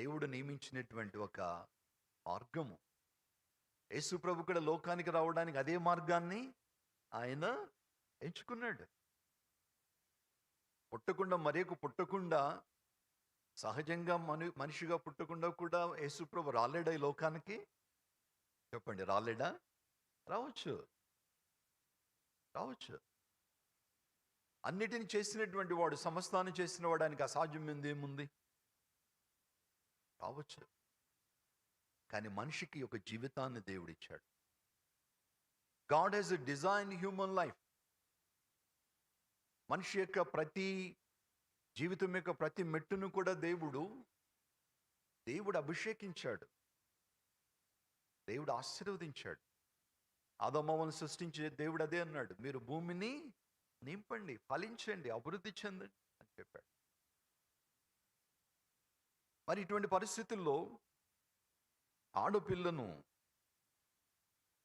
దేవుడు నియమించినటువంటి ఒక మార్గము. యేసు ప్రభు కూడా లోకానికి రావడానికి అదే మార్గాన్ని ఆయన ఎంచుకున్నాడు. పుట్టకుండా మరేకు పుట్టకుండా సహజంగా మను మనిషిగా పుట్టకుండా కూడా యేసుప్రభు రాలేడా ఈ లోకానికి? చెప్పండి రాలేడా? రావచ్చు. రావచ్చు. అన్నిటిని చేసినటువంటి వాడు సమస్తాన్ని చేసిన వాడానికి అసాధ్యం మీద ఏముంది? కావచ్చు. కానీ మనిషికి ఒక జీవితాన్ని దేవుడిచ్చాడు. God has design human life. మనిషి యొక్క ప్రతి జీవితం యొక్క ప్రతి మెట్టును కూడా దేవుడు దేవుడు అభిషేకించాడు. దేవుడు ఆశీర్వదించాడు. ఆదమ్మను సృష్టించే దేవుడు అదే అన్నాడు. మీరు భూమిని నింపండి ఫలించండి అభివృద్ధి చెందండి అని చెప్పాడు. మరి ఇటువంటి పరిస్థితుల్లో ఆడపిల్లను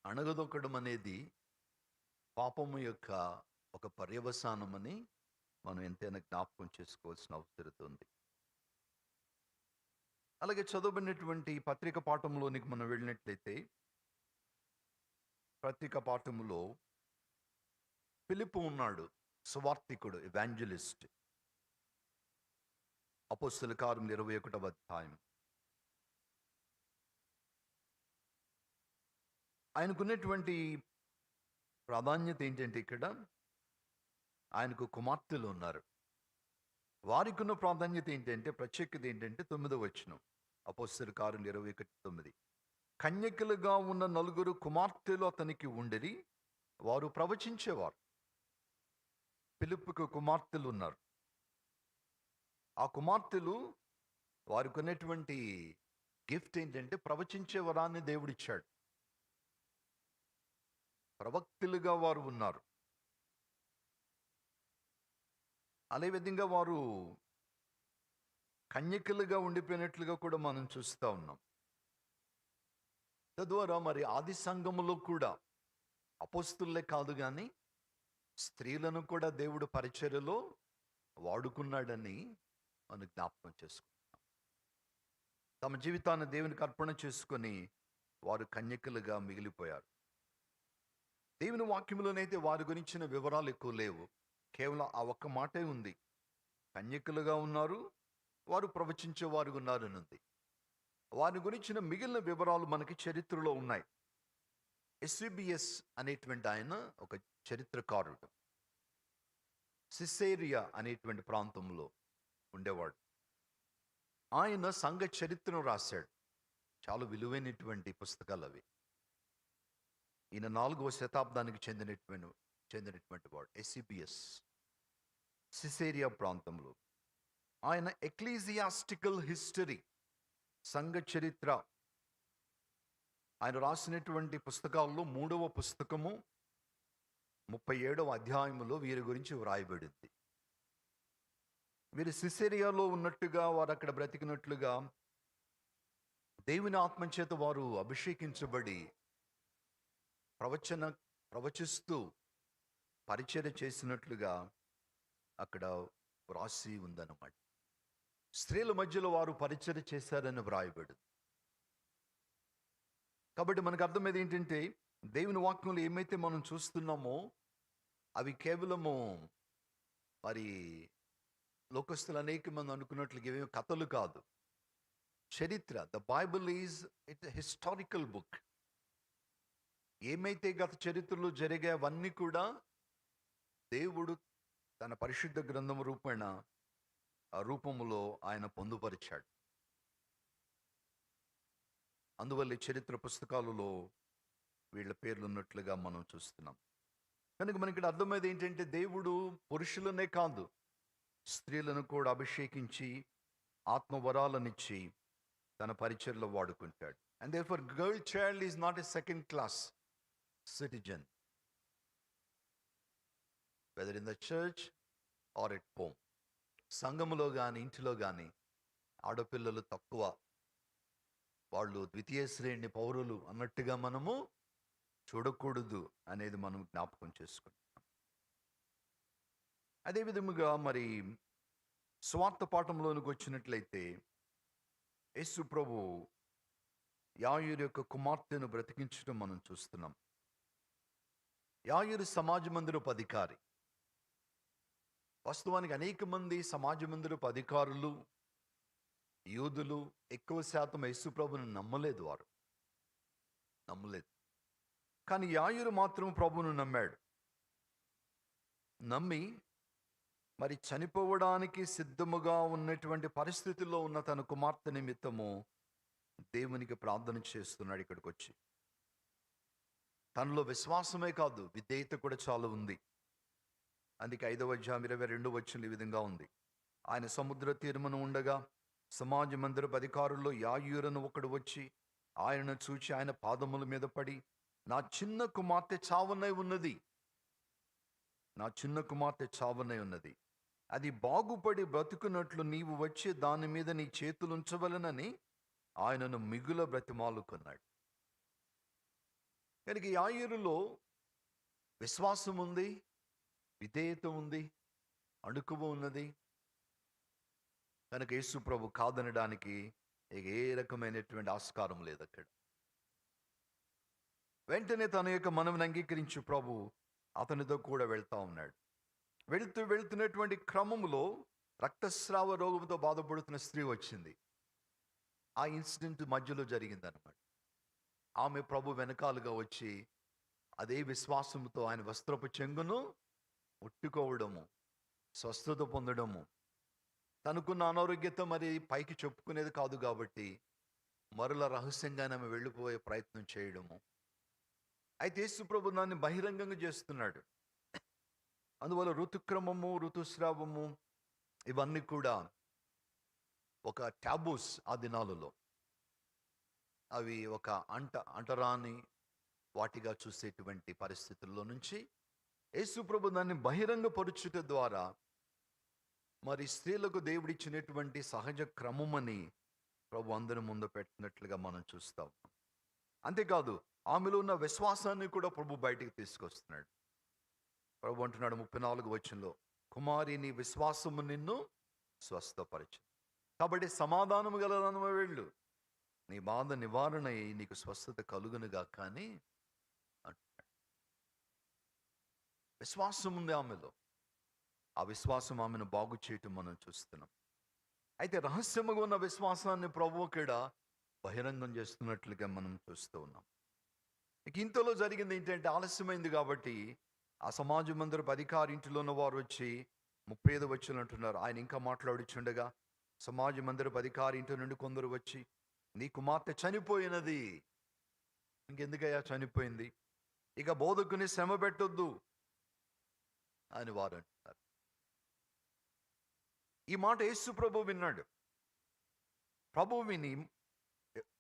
అణగదొక్కడం అనేది పాపము యొక్క ఒక పర్యవసానమని మనం ఎంతైనా జ్ఞాపకం చేసుకోవాల్సిన అవసరం ఉంది అలాగే చదవబడినటువంటి పత్రిక పాఠంలోనికి మనం వెళ్ళినట్లయితే పత్రిక పాఠములో పిలుపు ఉన్నాడు సువార్థికుడు ఎవాంజలిస్ట్ అపోస్తుల కారం ఇరవై ఒకటవ అధ్యాయం. ఆయనకున్నటువంటి ప్రాధాన్యత ఏంటంటే ఇక్కడ ఆయనకు కుమార్తెలు ఉన్నారు. వారికి ఉన్న ప్రాధాన్యత ఏంటంటే ప్రత్యేకత ఏంటంటే తొమ్మిదో వచ్చినం అపోస్తల కారులు ఇరవై ఒకటి తొమ్మిది. కన్యకలుగా ఉన్న నలుగురు కుమార్తెలు అతనికి ఉండిరి వారు ప్రవచించేవారు. పిలుపుకు కుమార్తెలు ఉన్నారు. ఆ కుమార్తెలు వారికి ఉన్నటువంటి గిఫ్ట్ ఏంటంటే ప్రవచించే వరాన్ని దేవుడిచ్చాడు. ప్రవక్తులుగా వారు ఉన్నారు. అదేవిధంగా వారు కన్యకలుగా ఉండిపోయినట్లుగా కూడా మనం చూస్తూ ఉన్నాం. తద్వారా మరి ఆది సంఘములో కూడా అపోస్తులే కాదు కానీ స్త్రీలను కూడా దేవుడు పరిచర్యలో వాడుకున్నాడని మనం జ్ఞాపకం చేసుకుంటున్నాం తమ జీవితాన్ని దేవునికి అర్పణ చేసుకొని వారు కన్యకలుగా మిగిలిపోయారు. దేవుని వాక్యములోనైతే వారి గురించిన వివరాలు ఎక్కువ లేవు. కేవలం ఆ ఒక్క మాటే ఉంది. కన్యకులుగా ఉన్నారు వారు ప్రవచించే వారు ఉన్నారు అని ఉంది వారి గురించిన మిగిలిన వివరాలు మనకి చరిత్రలో ఉన్నాయి. ఎస్విబిఎస్ అనేటువంటి ఆయన ఒక చరిత్రకారుడు. సిసేరియా అనేటువంటి ప్రాంతంలో ఉండేవాడు. ఆయన సంఘ చరిత్రను రాశాడు. చాలా విలువైనటువంటి పుస్తకాలు అవి. ఈయన నాలుగవ శతాబ్దానికి చెందినటువంటి చెందినటువంటి వాడు ఎస్సిబిఎస్ సిసేరియా ప్రాంతంలో. ఆయన ఎక్లీజియాస్టికల్ హిస్టరీ సంఘ చరిత్ర. ఆయన రాసినటువంటి పుస్తకాల్లో మూడవ పుస్తకము ముప్పై ఏడవ అధ్యాయములో వీరి గురించి వ్రాయబడింది. వీరు సిసేరియాలో ఉన్నట్టుగా వారు అక్కడ బ్రతికినట్లుగా దేవుని ఆత్మచేత వారు అభిషేకించబడి ప్రవచన ప్రవచిస్తూ పరిచయం చేసినట్లుగా అక్కడ వ్రాసి ఉందన్నమాట. స్త్రీల మధ్యలో వారు పరిచయం చేశారని వ్రాయబడు కాబట్టి మనకు అర్థమైంది ఏంటంటే దేవుని వాక్యంలో ఏమైతే మనం చూస్తున్నామో అవి కేవలము మరి లోకస్తులు అనేక మంది అనుకున్నట్లు ఏమేమి కథలు కాదు. చరిత్ర the Bible is it historical book. ఏమైతే గత చరిత్రలో జరిగావన్నీ కూడా దేవుడు తన పరిశుద్ధ గ్రంథం రూపేణ ఆ రూపములో ఆయన పొందుపరిచాడు. అందువల్ల ఈ చరిత్ర పుస్తకాలలో వీళ్ళ పేర్లు ఉన్నట్లుగా మనం చూస్తున్నాం. కనుక మనకి ఇక్కడ అర్థమైంది ఏంటంటే దేవుడు పురుషులనే కాదు. స్త్రీలను కూడా అభిషేకించి ఆత్మవరాలనిచ్చి తన పరిచయలో వాడుకుంటాడు. And therefore girl child is not a second class citizen whether in the church or at home సంఘములో కానీ ఇంటిలో కానీ ఆడపిల్లలు తక్కువ. వాళ్ళు ద్వితీయ శ్రేణి పౌరులు అన్నట్టుగా మనము చూడకూడదు అనేది మనం జ్ఞాపకం చేసుకుంటాం. అదే విధముగా మరి స్వార్థ పాఠంలోనికి వచ్చినట్లయితే యేసు ప్రభు యాయూరు యొక్క కుమార్తెను బ్రతికించడం మనం చూస్తున్నాం. యాయూరు సమాజ మందిరపు అధికారి వాస్తవానికి అనేక మంది సమాజ మందిరపు అధికారులు యూదులు ఎక్కువ శాతం యేసు ప్రభుని నమ్మలేదు వారు. నమ్మలేదు. కానీ యాయురు మాత్రం ప్రభును నమ్మాడు. నమ్మి మరి చనిపోవడానికి సిద్ధముగా ఉన్నటువంటి పరిస్థితుల్లో ఉన్న తన కుమార్తె నిమిత్తము దేవునికి ప్రార్థన చేస్తున్నాడు ఇక్కడికి వచ్చి తనలో విశ్వాసమే కాదు విధేయత కూడా చాలా ఉంది. అందుకే ఐదవ అధ్యాయం ఇరవై రెండు వచ్చిన ఈ విధంగా ఉంది. ఆయన సముద్ర తీర్మను ఉండగా సమాజ మందిరపు అధికారుల్లో యాయూరను ఒకడు వచ్చి ఆయనను చూచి ఆయన పాదముల మీద పడి నా చిన్న కుమార్తె చావనై ఉన్నది. నా చిన్న కుమార్తె చావనై ఉన్నది. అది బాగుపడి బ్రతుకున్నట్లు నీవు వచ్చి దాని మీద నీ చేతులుంచవలనని ఆయనను మిగుల బ్రతిమాలుకున్నాడు కనుక యాయూరులో విశ్వాసం ఉంది విధేయత ఉంది అణుకువ ఉన్నది. కనుక యేసు ప్రభు కాదనడానికి ఏ రకమైనటువంటి ఆస్కారం లేదు అక్కడ వెంటనే తన యొక్క మనవిని అంగీకరించు ప్రభు అతనితో కూడా వెళ్తా ఉన్నాడు. వెళుతూ వెళుతున్నటువంటి క్రమంలో రక్తస్రావ రోగంతో బాధపడుతున్న స్త్రీ వచ్చింది. ఆ ఇన్సిడెంట్ మధ్యలో జరిగిందనమాట ఆమె ప్రభు వెనకాలుగా వచ్చి అదే విశ్వాసంతో ఆయన వస్త్రపు చెంగును ముట్టుకోవడము స్వస్థత పొందడము తనకున్న అనారోగ్యత మరి పైకి చెప్పుకునేది కాదు కాబట్టి మరల రహస్యంగా ఆమె వెళ్ళిపోయే ప్రయత్నం చేయడము. అయితే యేసుప్రభు దాన్ని బహిరంగంగా చేస్తున్నాడు. అందువల్ల ఋతుక్రమము ఋతుస్రావము ఇవన్నీ కూడా ఒక ట్యాబూస్ ఆ దినాలలో. అవి ఒక అంట అంటరాని వాటిగా చూసేటువంటి పరిస్థితుల్లో నుంచి యేసుప్రభు దాన్ని బహిరంగపరుచుట ద్వారా మరి స్త్రీలకు దేవుడిచ్చినటువంటి సహజ క్రమమని ప్రభు అందరి ముందు పెట్టినట్లుగా మనం చూస్తాం. అంతేకాదు ఆమెలో ఉన్న విశ్వాసాన్ని కూడా ప్రభు బయటికి తీసుకొస్తున్నాడు. ప్రభు అంటున్నాడు ముప్పై నాలుగు వచనంలో కుమారి నీ విశ్వాసము నిన్ను స్వస్థపరచు. కాబట్టి సమాధానము గలదనమ వెళ్ళు నీ బాధ నివారణ అయ్యి నీకు స్వస్థత కలుగునుగా కానీ అంటున్నాడు. విశ్వాసం ఉంది ఆమెలో. ఆ విశ్వాసం ఆమెను బాగు చేయటం మనం చూస్తున్నాం. అయితే రహస్యముగా ఉన్న విశ్వాసాన్ని ప్రభు ఇక్కడ బహిరంగం చేస్తున్నట్లుగా మనం చూస్తూ ఉన్నాం. ఇంతలో జరిగింది ఏంటంటే ఆలస్యమైంది కాబట్టి ఆ సమాజ మందిరపు అధికారి ఇంటిలో ఉన్న వారు వచ్చి ముప్పై ఐదు వచ్చులు అంటున్నారు. ఆయన ఇంకా మాట్లాడుచుండగా సమాజ మందిరపు అధికారి ఇంటి నుండి కొందరు వచ్చి నీ కుమార్తె చనిపోయినది. ఇంకెందుకయ్యా చనిపోయింది? ఇక బోధకుని శ్రమ పెట్టొద్దు. అని వారు అంటున్నారు. ఈ మాట యేసు ప్రభు విన్నాడు. ప్రభు విని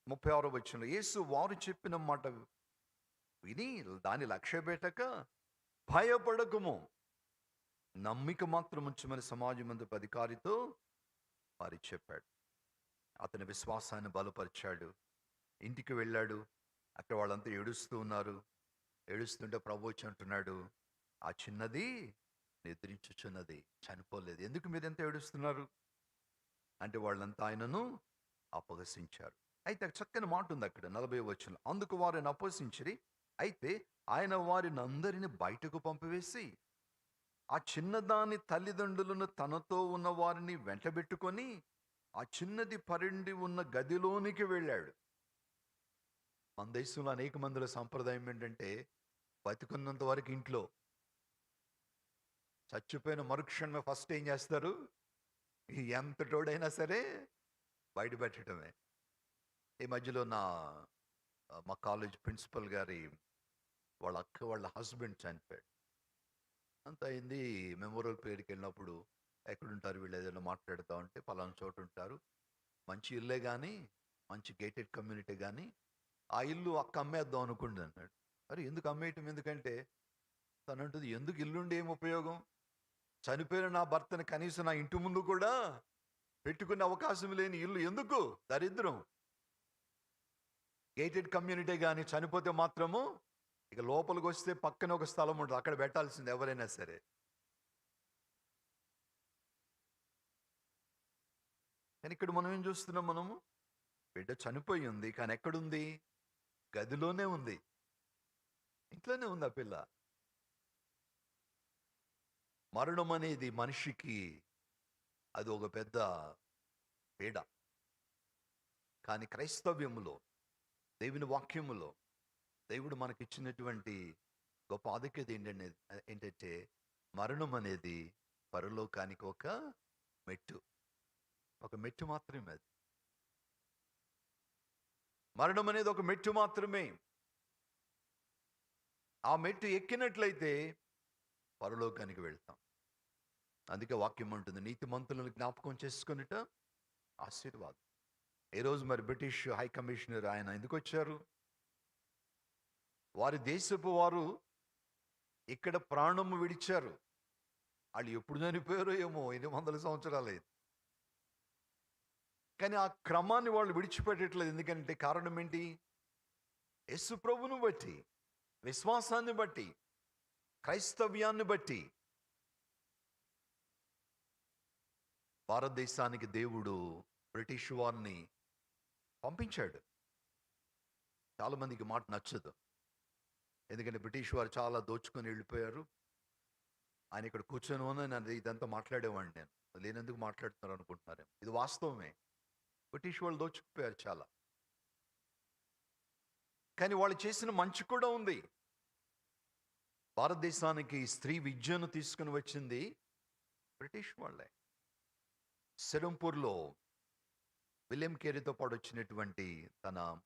ముప్పై ఆరో వచ్చిన యేసు వారు చెప్పిన మాట విని దాని లక్ష్య పెట్టక భయపడకము. నమ్మిక మాత్రం ఉంచమని సమాజం ముందు అధికారితో వారి చెప్పాడు. అతని విశ్వాసాన్ని బలపరిచాడు. ఇంటికి వెళ్ళాడు. అక్కడ వాళ్ళంతా ఏడుస్తూ ఉన్నారు. ఏడుస్తుంటే ప్రభు అంటున్నాడు ఆ చిన్నది నిద్రించుచున్నది చనిపోలేదు. ఎందుకు మీరు ఎంత ఏడుస్తున్నారు? అంటే వాళ్ళంతా ఆయనను అపహసించారు. అయితే చక్కని మాట ఉంది అక్కడ నలభై వచ్చిన అందుకు వారిని అపహసించిరి అయితే ఆయన వారిని అందరిని బయటకు పంపివేసి ఆ చిన్నదాని తల్లిదండ్రులను తనతో ఉన్న వారిని వెంటబెట్టుకొని ఆ చిన్నది పరిండి ఉన్న గదిలోనికి వెళ్ళాడు. మన దేశంలో అనేక మందుల సంప్రదాయం ఏంటంటే బతికున్నంత వరకు ఇంట్లో చచ్చిపోయిన మరుక్షణమే ఫస్ట్ ఏం చేస్తారు? ఎంత తోడైనా సరే బయట పెట్టడమే. ఈ మధ్యలో నా మా కాలేజ్ ప్రిన్సిపల్ గారి వాళ్ళ అక్క వాళ్ళ హస్బెండ్ చనిపోయాడు. అంత అయింది. మెమోరియల్ పేరుకి వెళ్ళినప్పుడు ఎక్కడుంటారు వీళ్ళు ఏదైనా మాట్లాడుతూ ఉంటే పలానా చోటు ఉంటారు. మంచి ఇల్లే కానీ మంచి గేటెడ్ కమ్యూనిటీ కానీ ఆ ఇల్లు అక్క అమ్మేద్దాం అనుకుంది అన్నాడు. మరి ఎందుకు అమ్మేయటం? ఎందుకంటే తనంటుంది ఎందుకు ఇల్లుండి ఏం ఉపయోగం? చనిపోయిన నా భర్తని కనీసం నా ఇంటి ముందు కూడా పెట్టుకునే అవకాశం లేని ఇల్లు ఎందుకు? దరిద్రం. గేటెడ్ కమ్యూనిటీ కానీ చనిపోతే మాత్రము ఇక లోపలికి వస్తే పక్కన ఒక స్థలం ఉంటుంది. అక్కడ పెట్టాల్సింది ఎవరైనా సరే. కానీ ఇక్కడ మనం ఏం చూస్తున్నాం మనము? బిడ్డ చనిపోయి ఉంది. కానీ ఎక్కడుంది? గదిలోనే ఉంది. ఇంట్లోనే ఉంది ఆ పిల్ల. మరణం అనేది మనిషికి అది ఒక పెద్ద పీడ. కానీ క్రైస్తవ్యములో దేవుని వాక్యములో దేవుడు మనకిచ్చినటువంటి గొప్ప ఆధిక్యత ఏంటంటే ఏంటంటే మరణం అనేది పరలోకానికి ఒక మెట్టు. ఒక మెట్టు మాత్రమే అది. మరణం అనేది ఒక మెట్టు మాత్రమే. ఆ మెట్టు ఎక్కినట్లయితే పరలోకానికి వెళ్తాం. అందుకే వాక్యం ఉంటుంది నీతి మంతులను జ్ఞాపకం చేసుకునిట ఆశీర్వాదం. ఈ రోజు మరి బ్రిటిష్ హై కమిషనర్ ఆయన ఎందుకు వచ్చారు? వారి దేశపు వారు ఇక్కడ ప్రాణము విడిచారు. వాళ్ళు ఎప్పుడు చనిపోయారో ఏమో ఎన్ని వందల సంవత్సరాలు కానీ ఆ క్రమాన్ని వాళ్ళు విడిచిపెట్టట్లేదు. ఎందుకంటే కారణం ఏంటి? యేసు ప్రభును బట్టి విశ్వాసాన్ని బట్టి క్రైస్తవ్యాన్ని బట్టి భారతదేశానికి దేవుడు బ్రిటిష్ వారిని పంపించాడు. చాలామందికి మాట నచ్చదు. ఎందుకంటే బ్రిటిష్ వారు చాలా దోచుకొని వెళ్ళిపోయారు. ఆయన ఇక్కడ కూర్చొని ఉన్న ఇదంతా మాట్లాడేవాడిని నేను. లేనందుకు మాట్లాడుతున్నారు అనుకుంటున్నారు ఇది వాస్తవమే. బ్రిటిష్ వాళ్ళు దోచుకుపోయారు చాలా. కానీ వాళ్ళు చేసిన మంచి కూడా ఉంది. భారతదేశానికి స్త్రీ విద్యను తీసుకుని వచ్చింది బ్రిటిష్ వాళ్ళే. సెరంపూర్లో విలియం కేరీతో పాటు వచ్చినటువంటి తన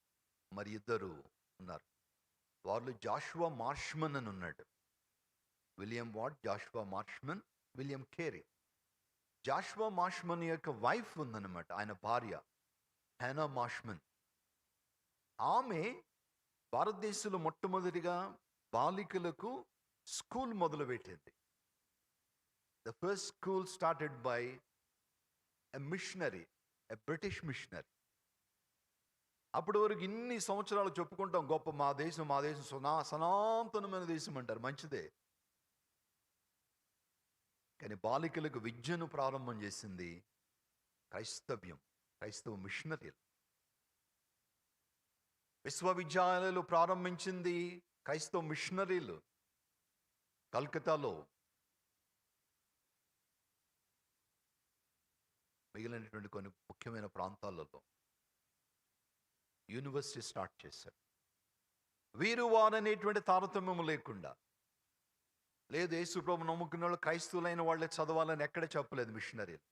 మరి ఇద్దరు ఉన్నారు. వాళ్ళు జాషువా మార్ష్మన్ అని ఉన్నాడు. William Ward Joshua Marshman William Carey. Joshua Marshman యొక్క వైఫ్ ఉందన్నమాట ఆయన భార్య హెనా మార్ష్మన్. ఆమె భారతదేశంలో మొట్టమొదటిగా బాలికలకు స్కూల్ మొదలుపెట్టింది. The first school started by a missionary. A British missionary అప్పటి వరకు ఇన్ని సంవత్సరాలు చెప్పుకుంటాం గొప్ప మా దేశం మా దేశం సునా సనాతనమైన దేశం అంటారు మంచిదే. కానీ బాలికలకు విద్యను ప్రారంభం చేసింది క్రైస్తవ్యం క్రైస్తవ మిషనరీలు విశ్వవిద్యాలయాలు ప్రారంభించింది క్రైస్తవ మిషనరీలు కల్కతాలో మిగిలినటువంటి కొన్ని ముఖ్యమైన ప్రాంతాలలో యూనివర్సిటీ స్టార్ట్ చేశారు. వీరు వారనేటువంటి తారతమ్యము లేకుండా. లేదు యేసుప్రభు నమ్ముకున్న వాళ్ళు క్రైస్తవులైన వాళ్ళే చదవాలని ఎక్కడ చెప్పలేదు మిషనరీలు.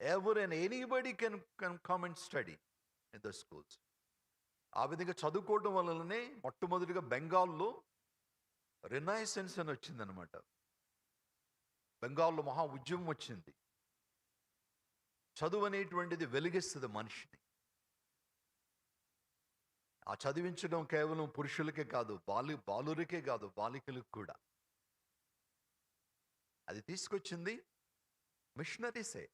ఎవరైనా anybody can can come and study in the schools ఆ విధంగా చదువుకోవడం వల్లనే మొట్టమొదటిగా బెంగాల్లో రినైసెన్స్ అని వచ్చిందనమాట బెంగాల్లో మహా ఉద్యమం వచ్చింది. చదువు అనేటువంటిది వెలిగిస్తుంది మనిషిని. ఆ చదివించడం కేవలం పురుషులకే కాదు బాలు బాలురికే కాదు బాలికలకు కూడా. అది తీసుకొచ్చింది మిషనరీసే.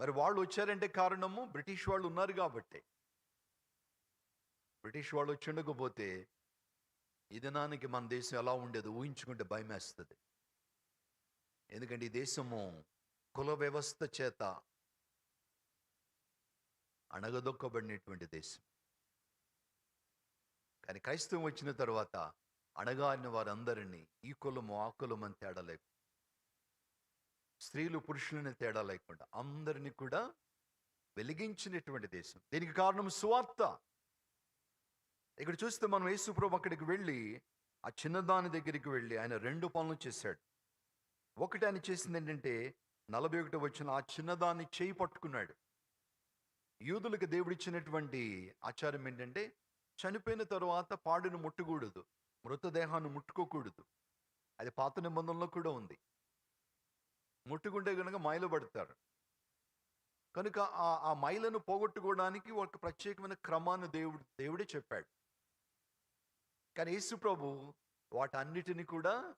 మరి వాళ్ళు వచ్చారంటే కారణము? బ్రిటిష్ వాళ్ళు ఉన్నారు కాబట్టి. బ్రిటిష్ వాళ్ళు వచ్చిండకపోతే ఈ దినానికి మన దేశం ఎలా ఉండేది ఊహించుకుంటే భయం వేస్తుంది ఎందుకంటే ఈ దేశము కుల వ్యవస్థ చేత అణగదొక్కబడినటువంటి దేశం. కానీ క్రైస్తవం వచ్చిన తర్వాత అణగారిన వారందరినీ ఈ కులము ఆ కులం అని తేడా లేకుండా స్త్రీలు పురుషులని తేడా లేకుండా అందరినీ కూడా వెలిగించినటువంటి దేశం. దీనికి కారణం సువార్త. ఇక్కడ చూస్తే మనం యేసుప్రభు అక్కడికి వెళ్ళి ఆ చిన్నదాని దగ్గరికి వెళ్ళి ఆయన రెండు పనులు చేశాడు. ఒకటి ఆయన చేసింది ఏంటంటే నలభై ఒకటి వచ్చిన ఆ చిన్నదాన్ని చేయి పట్టుకున్నాడు. యూదులకు దేవుడిచ్చినటువంటి ఆచారం ఏంటంటే చనిపోయిన తరువాత పాడును ముట్టకూడదు మృతదేహాన్ని ముట్టుకోకూడదు. అది పాత నిబంధనలో కూడా ఉంది. ముట్టుకుంటే కనుక మైలు పడతారు. కనుక ఆ ఆ మైలను పోగొట్టుకోవడానికి ఒక ప్రత్యేకమైన క్రమాన్ని దేవుడు దేవుడే చెప్పాడు. కానీ యేసు ప్రభు వాటన్నిటిని కూడా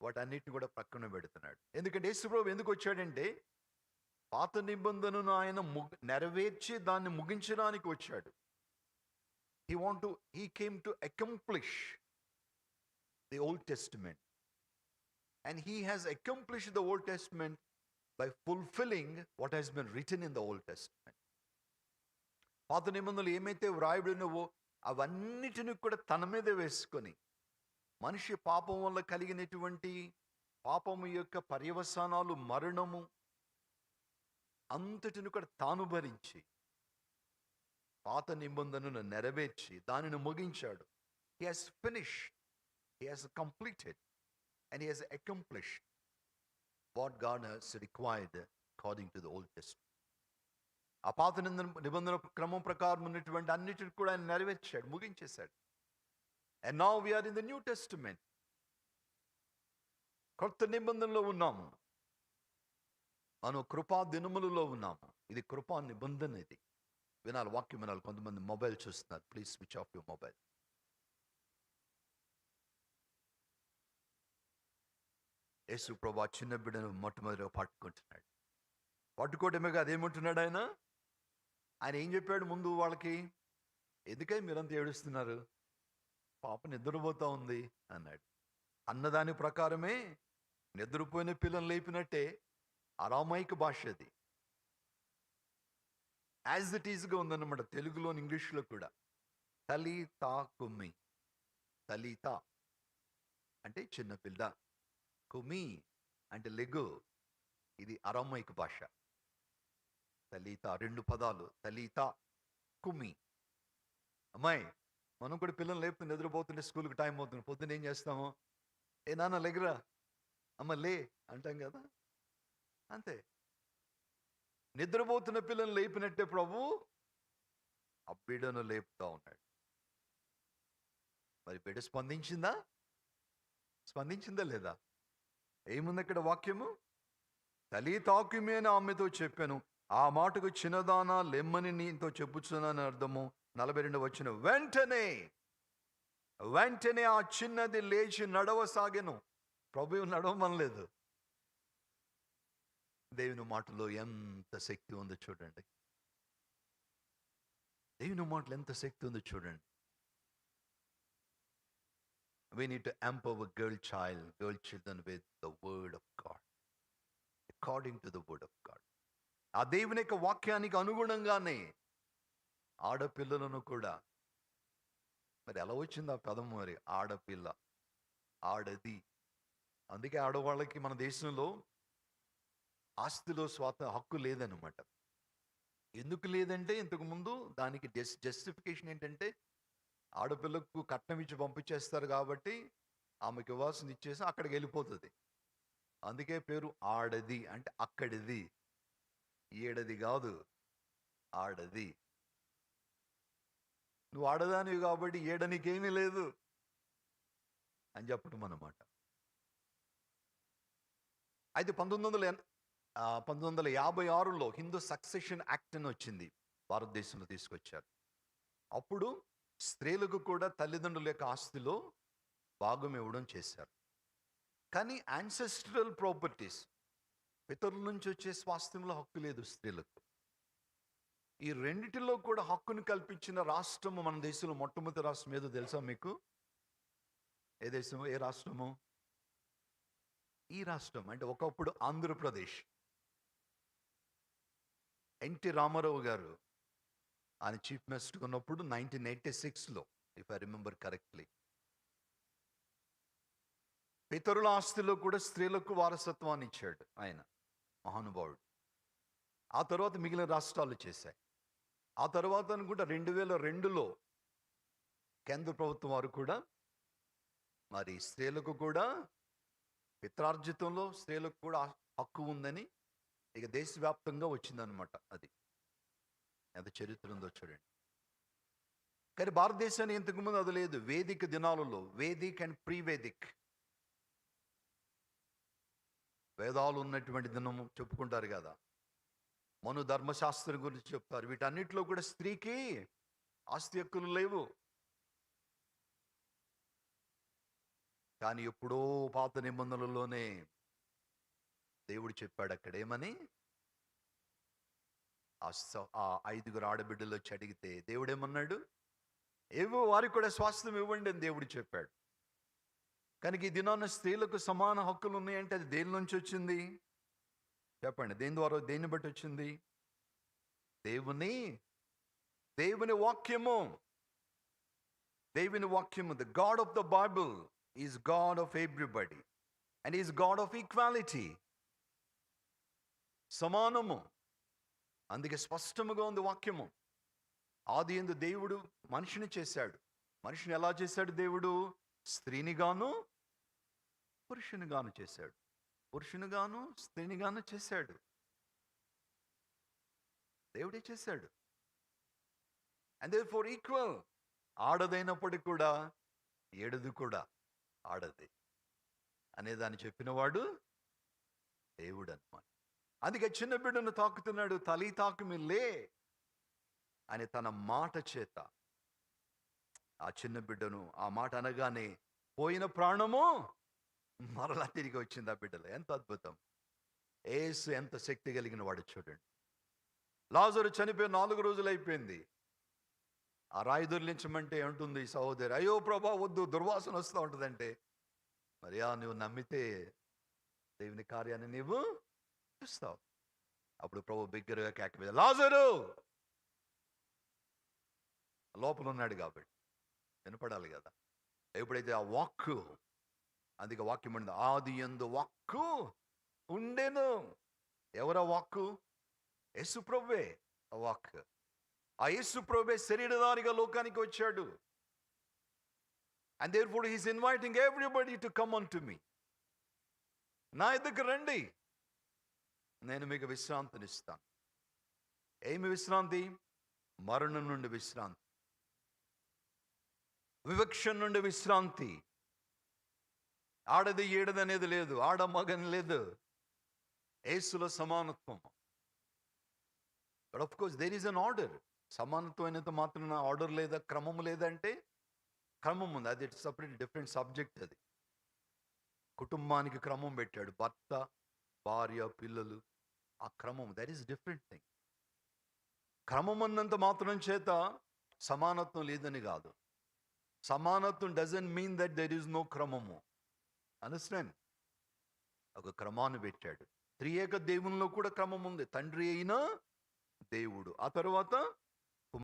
వాటన్నిటిని కూడా పక్కన పెడుతున్నాడు. ఎందుకంటే యేసుప్రభు ఎందుకు వచ్చాడంటే పాత నిబంధనను ఆయన ముగ్ నెరవేర్చి దాన్ని ముగించడానికి వచ్చాడు. He want to he came to accomplish the old testament and he has accomplish the old testament by fulfilling what has been written in the old testament పాత నిబంధనలు ఏమైతే వ్రాయబడినవో అవన్నిటిని కూడా తన మీద వేసుకొని మనిషి పాపం వల్ల కలిగినటువంటి పాపము యొక్క పర్యవసానాలు మరణము అంతటిని కూడా తాను భరించి పాత నిబంధనను నెరవేర్చి దానిని ముగించాడు. He has finish he has completed and he has accomplish what God has required according to the old testament ఆ పాత నిబంధన నిబంధన క్రమం ప్రకారం ఉన్నటువంటి అన్నిటిని కూడా ఆయన నెరవేర్చాడు ముగించేశాడు. And now we are in the new testament కొత్త నిబంధనలో ఉన్నాము. మనం కృపా దినములలో ఉన్నాము. ఇది కృపా నిబంధన ఇది. వినాలి వాక్యం వినాలి. కొంతమంది మొబైల్ చూస్తున్నారు. Please switch off your mobile యేసు ప్రభా చిన్న బిడ్డను మొట్టమొదటిగా పట్టుకుంటున్నాడు. పట్టుకోవటమే కాదు ఏమంటున్నాడు ఆయన? ఆయన ఏం చెప్పాడు ముందు వాళ్ళకి? ఎందుకై మీరంతా ఏడుస్తున్నారు? పాప నిద్రపోతూ ఉంది అన్నాడు. అన్నదాని ప్రకారమే నిద్రపోయిన పిల్లలు లేపినట్టే అరామాయిక భాష అది. యాజ్ ఇట్ ఈజ్గా ఉందన్నమాట తెలుగులో ఇంగ్లీష్లో కూడా. తలి తా కుమ్మి. తలిత. అంటే చిన్నపిల్ల కుమి అంటే లెగు. ఇది అరామాయిక భాష. తలీత రెండు పదాలు. తలీత కుమి అమ్మాయి మనం కూడా పిల్లలు లేపు నిద్రపోతుంటే స్కూల్కి టైం అవుతుంది పొద్దున్న ఏం చేస్తాము? ఏ నాన్న లెగరా అమ్మ లే అంటాం కదా? అంతే. నిద్రపోతున్న పిల్లలు లేపినట్టే ప్రభు ఆ బిడ్డను లేపుతా ఉన్నాడు. మరి బిడ్డ స్పందించిందా? స్పందించిందా లేదా? ఏముంది అక్కడ వాక్యము? తల్లి తాకుమే అని ఆమెతో చెప్పాను. ఆ మాటకు చిన్నదానా లెమ్మని నీతో చెప్పుచున్నాను అర్థము. నలభై రెండు వచ్చిన వెంటనే వెంటనే ఆ చిన్నది లేచి నడవసాగెను ప్రభు నడవమనలేదు దేవుని మాటలో ఎంత శక్తి ఉందో చూడండి దేవుని మాటలు ఎంత శక్తి ఉందో చూడండి we need to empower girl child, girl children with the word of God. According to the word of God. ఆ దేవుని యొక్క వాక్యానికి అనుగుణంగానే ఆడపిల్లలను కూడా. మరి ఎలా వచ్చింది ఆ పదం మరి? ఆడపిల్ల. ఆడది. అందుకే ఆడవాళ్ళకి మన దేశంలో ఆస్తిలో స్వాత హక్కు లేదనమాట ఎందుకు లేదంటే ఇంతకుముందు దానికి జస్ జస్టిఫికేషన్ ఏంటంటే ఆడపిల్లకు కట్నం ఇచ్చి పంపించేస్తారు కాబట్టి ఆమెకి ఇవ్వాల్సింది ఇచ్చేసి అక్కడికి వెళ్ళిపోతుంది. అందుకే పేరు ఆడది అంటే అక్కడిది. ఏడది కాదు. ఆడది. నువ్వు ఆడదానివి కాబట్టి ఏడనికేమీ లేదు అని చెప్పడం అన్నమాట. అయితే పంతొమ్మిది వందల పంతొమ్మిది వందల యాభై ఆరులో హిందూ సక్సెషన్ యాక్ట్ అని వచ్చింది భారతదేశంలో తీసుకొచ్చారు. అప్పుడు స్త్రీలకు కూడా తల్లిదండ్రుల యొక్క ఆస్తిలో భాగం ఇవ్వడం చేశారు. కానీ యాన్సెస్ట్రల్ ప్రాపర్టీస్ పితరుల నుంచి వచ్చే స్వాస్థ్యంలో హక్కు లేదు స్త్రీలకు. ఈ రెండిటిలో కూడా హక్కును కల్పించిన రాష్ట్రము మన దేశంలో మొట్టమొదటి రాష్ట్రం ఏదో తెలుసా మీకు? ఏ దేశము? ఏ రాష్ట్రము? ఈ రాష్ట్రం అంటే ఒకప్పుడు ఆంధ్రప్రదేశ్. ఎన్టీ రామారావు గారు ఆయన చీఫ్ మినిస్టర్ ఉన్నప్పుడు నైన్టీన్ ఎయిటీ సిక్స్లో ఇఫ్ ఐ రిమెంబర్ కరెక్ట్లీ పితరుల ఆస్తిలో కూడా స్త్రీలకు వారసత్వాన్ని ఇచ్చాడు ఆయన మహానుభావుడు. ఆ తర్వాత మిగిలిన రాష్ట్రాలు చేశాయి. ఆ తర్వాత అనుకుంటా రెండు వేల రెండులో కేంద్ర ప్రభుత్వం వారు కూడా మరి స్త్రీలకు కూడా పిత్రార్జితంలో స్త్రీలకు కూడా హక్కు ఉందని ఇక దేశవ్యాప్తంగా వచ్చిందనమాట అది. ఎంత చరిత్ర ఉందో చూడండి. కానీ భారతదేశాన్ని ఇంతకుముందు అది లేదు. వేదిక దినాలలో వేదిక్ అండ్ ప్రీ వేదిక్ వేదాలు ఉన్నటువంటి దినము చెప్పుకుంటారు కదా. మను ధర్మశాస్త్రం గురించి చెప్తారు. వీటన్నిటిలో కూడా స్త్రీకి ఆస్తి హక్కులు లేవు. కానీ ఎప్పుడో పాత నిబంధనలలోనే దేవుడు చెప్పాడు అక్కడేమని ఆ ఆ ఐదుగురు ఆడబిడ్డలు వచ్చి అడిగితే దేవుడు ఏమన్నాడు ఏవో వారికి కూడా స్వాస్థ్యం ఇవ్వండి అని దేవుడు చెప్పాడు. కనుక ఈ దినాన స్త్రీలకు సమాన హక్కులు ఉన్నాయంటే అది దేని నుంచి వచ్చింది? చెప్పండి. దేని ద్వారా దేన్ని బట్టి వచ్చింది? దేవుని దేవుని వాక్యము. దేవుని వాక్యము. The God of the Bible is God of everybody and is God of equality సమానము. అందుకే స్పష్టముగా ఉంది వాక్యము. ఆది ఎందు దేవుడు మనిషిని చేశాడు. మనిషిని ఎలా చేశాడు దేవుడు? స్త్రీని గాను పురుషుని గాను చేశాడు. పురుషుని గాను చేశాడు. దేవుడే చేశాడు. అండ్ దే ఫర్ ఈక్వల్ ఆడదైనప్పటికి కూడా ఏడది కూడా ఆడది. అనేదాన్ని చెప్పినవాడు దేవుడు అన్నమాట అందుకే చిన్న బిడ్డను తాకుతున్నాడు తలి తాకుమి లే అని తన మాట చేత. ఆ చిన్న బిడ్డను ఆ మాట అనగానే పోయిన ప్రాణము మరలా తిరిగి వచ్చింది ఆ బిడ్డలో. ఎంత అద్భుతం. ఏసు ఎంత శక్తి కలిగిన వాడు చూడండి. లాజరు చనిపోయి నాలుగు రోజులు అయిపోయింది. ఆ రాయి దొర్లించమంటే ఉంటుంది సహోదరి? అయ్యో ప్రభా వద్దు దుర్వాసన వస్తూ ఉంటుందంటే. మరి ఆ నువ్వు నమ్మితే దేవుని కార్యాన్ని నీవు చూస్తావు. అప్పుడు ప్రభు బిగ్గరగా కేక మీద లాజరు! లోపల ఉన్నాడు కాబట్టి వినపడాలి కదా. ఎప్పుడైతే ఆ వాక్కు అందుకే వాక్యం ఉండింది ఆది ఎందు వాక్కు ఉండేను. ఎవరా వాక్కు? యేసుప్రభువే వాక్ ఆ యేసుప్రభువే శరీరధారిగా లోకానికి వచ్చాడు. And therefore he's inviting everybody to come on to me నా ఎదుకు రండి. నేను మీకు విశ్రాంతినిస్తాను. ఏమి విశ్రాంతి? మరణం నుండి విశ్రాంతి. వివక్ష నుండి విశ్రాంతి. ఆడది ఏడది అనేది లేదు ఆడ మగని లేదు. ఏసులో సమానత్వం. But of course there is an order సమానత్వం అయినంత మాత్రం ఆర్డర్ లేదా క్రమం లేదంటే క్రమం ఉంది. అది సపరేట్ డిఫరెంట్ సబ్జెక్ట్ అది. కుటుంబానికి క్రమం పెట్టాడు. భర్త భార్య పిల్లలు ఆ క్రమం. దట్ ఈస్ డిఫరెంట్ థింగ్ క్రమం అన్నంత మాత్రం చేత సమానత్వం లేదని కాదు. సమానత్వం doesn't mean that there is no క్రమము. అండర్స్టాండ్ ఒక క్రమాన్ని పెట్టాడు. త్రియేక దేవునిలో కూడా క్రమం ఉంది. తండ్రి అయినా దేవుడు. ఆ తర్వాత